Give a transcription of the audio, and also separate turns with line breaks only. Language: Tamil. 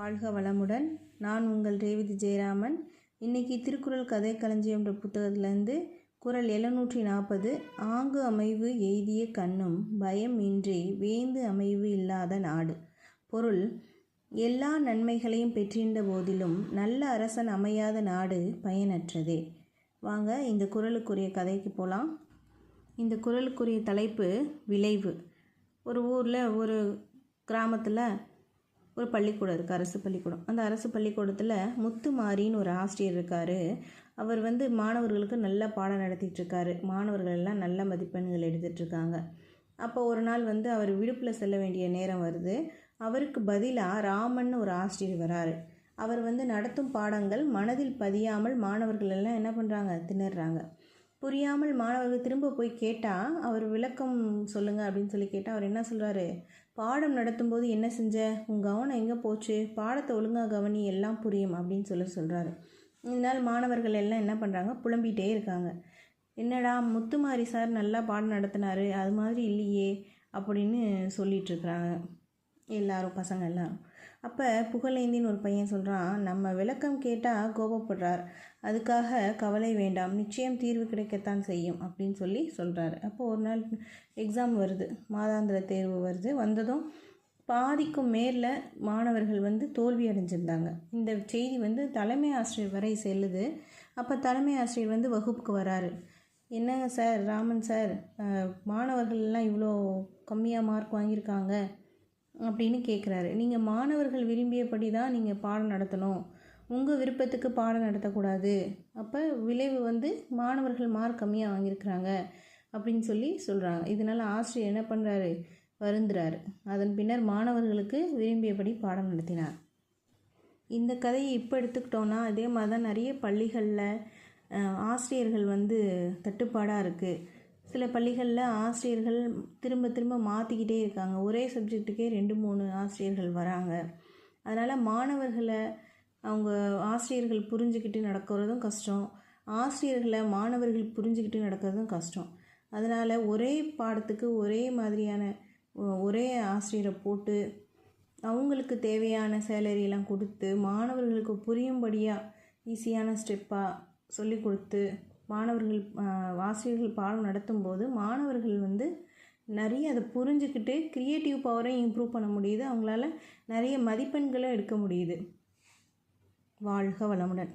வாழ்க வளமுடன். நான் உங்கள் ரேவதி ஜெயராமன். இன்னைக்கு திருக்குறள் கதை களஞ்சியம்ன்ற புத்தகத்திலேருந்து குறள் எழுநூற்றி நாற்பது. ஆங்கு அமைவு எய்திய கண்ணும் பயம் இன்றி வேந்து அமைவு இல்லாத நாடு. பொருள் எல்லா நன்மைகளையும் பெற்றிருந்த போதிலும் நல்ல அரசன் அமையாத நாடு பயனற்றதே. வாங்க இந்த குரலுக்குரிய கதைக்கு போகலாம் இந்த குரலுக்குரிய தலைப்பு விளைவு. ஒரு ஊரில் ஒரு கிராமத்தில் ஒரு பள்ளிக்கூடம் இருக்குது அரசு பள்ளிக்கூடம். அந்த அரசு பள்ளிக்கூடத்தில் முத்துமாரின்னு ஒரு ஆசிரியர் இருக்கார். அவர் வந்து மாணவர்களுக்கு நல்ல பாடம் நடத்திட்டுருக்காரு. மாணவர்கள் எல்லாம் நல்ல மதிப்பெண்கள் எடுத்துகிட்ருக்காங்க அப்போ ஒரு நாள் வந்து அவர் விடுப்பில் செல்ல வேண்டிய நேரம் வருது. அவருக்கு பதிலாக ராமன் ஒரு ஆசிரியர் வராரு. அவர் வந்து நடத்தும் பாடங்கள் மனதில் பதியாமல் மாணவர்கள் எல்லாம் என்ன பண்ணுறாங்க திணறாங்க. புரியாமல் மாணவர்கள் திரும்ப போய் கேட்டால் அவர் விளக்கம் சொல்லுங்கள் அப்படின்னு சொல்லி கேட்டால் அவர் என்ன சொல்கிறாரு பாடம் நடத்தும்போது என்ன செஞ்ச? உன் கவனம் எங்கே போச்சு? பாடத்தை ஒழுங்காக கவனி எல்லாம் புரியும் அப்படின்னு சொல்லி சொல்கிறாரு இதனால் மாணவர்கள் எல்லாம் என்ன பண்ணுறாங்க புலம்பிகிட்டே இருக்காங்க. என்னடா முத்துமாரி சார் நல்லா பாடம் நடத்தினாரு அது மாதிரி இல்லையே அப்படின்னு சொல்லிகிட்ருக்குறாங்க எல்லாரும் பசங்க எல்லாரும் அப்போ புகழேந்தின்னு ஒரு பையன் சொல்கிறான் நம்ம விளக்கம் கேட்டால் கோபப்படுறார். அதுக்காக கவலை வேண்டாம் நிச்சயம் தீர்வு கிடைக்கத்தான் செய்யும் அப்படின்னு சொல்லி சொல்கிறாரு அப்போ ஒரு நாள் எக்ஸாம் வருது மாதாந்திர தேர்வு வருது. வந்ததும் பாதிக்கும் மேலில் மாணவர்கள் வந்து தோல்வி அடைஞ்சிருந்தாங்க. இந்த செய்தி வந்து தலைமை ஆசிரியர் வரை செல்லுது. அப்போ தலைமை ஆசிரியர் வந்து வகுப்புக்கு வராரு. என்னங்க சார் ராமன் சார் மாணவர்கள்லாம் மாணவர்கள் எல்லாம் இவ்வளோ கம்மியாக மார்க் வாங்கியிருக்காங்க. அப்படின்னு கேட்குறாரு நீங்கள் மாணவர்கள் விரும்பியபடி தான் நீங்கள் பாடம் நடத்தணும். உங்கள் விருப்பத்துக்கு பாடம் நடத்தக்கூடாது. அப்போ விளைவு வந்து மாணவர்கள் மார்க் கம்மியாக வாங்கியிருக்கிறாங்க அப்படின்னு சொல்லி சொல்கிறாங்க இதனால் ஆசிரியர் என்ன பண்ணுறாரு வருந்துறாரு. அதன் பின்னர் மாணவர்களுக்கு விரும்பியபடி பாடம் நடத்தினார். இந்த கதையை இப்போ எடுத்துக்கிட்டோன்னா அதே மாதிரி தான் நிறைய பள்ளிகளில் ஆசிரியர்கள் வந்து தட்டுப்பாடாக இருக்குது சில பள்ளிகளில் ஆசிரியர்கள் திரும்ப திரும்ப மாற்றிக்கிட்டே இருக்காங்க. ஒரே சப்ஜெக்ட்டுக்கே ரெண்டு மூணு ஆசிரியர்கள் வராங்க. அதனால் மாணவர்களை அவங்க ஆசிரியர்கள் புரிஞ்சுக்கிட்டு நடக்கிறதும் கஷ்டம். ஆசிரியர்களை மாணவர்கள் புரிஞ்சுக்கிட்டு நடக்கிறதும் கஷ்டம். அதனால் ஒரே பாடத்துக்கு ஒரே மாதிரியான ஒரே ஆசிரியரை போட்டு அவங்களுக்கு தேவையான சேலரியெல்லாம் கொடுத்து மாணவர்களுக்கு புரியும்படியாக ஈஸியான ஸ்டெப்பாக சொல்லி கொடுத்து மாணவர்கள் ஆசிரியர்கள் பாடம் நடத்தும்போது மாணவர்கள் வந்து நிறைய அதை புரிஞ்சுக்கிட்டு க்ரியேட்டிவ் பவரையும் இம்ப்ரூவ் பண்ண முடியுது. அவங்களால நிறைய மதிப்பெண்களும் எடுக்க முடியுது. வாழ்க வளமுடன்.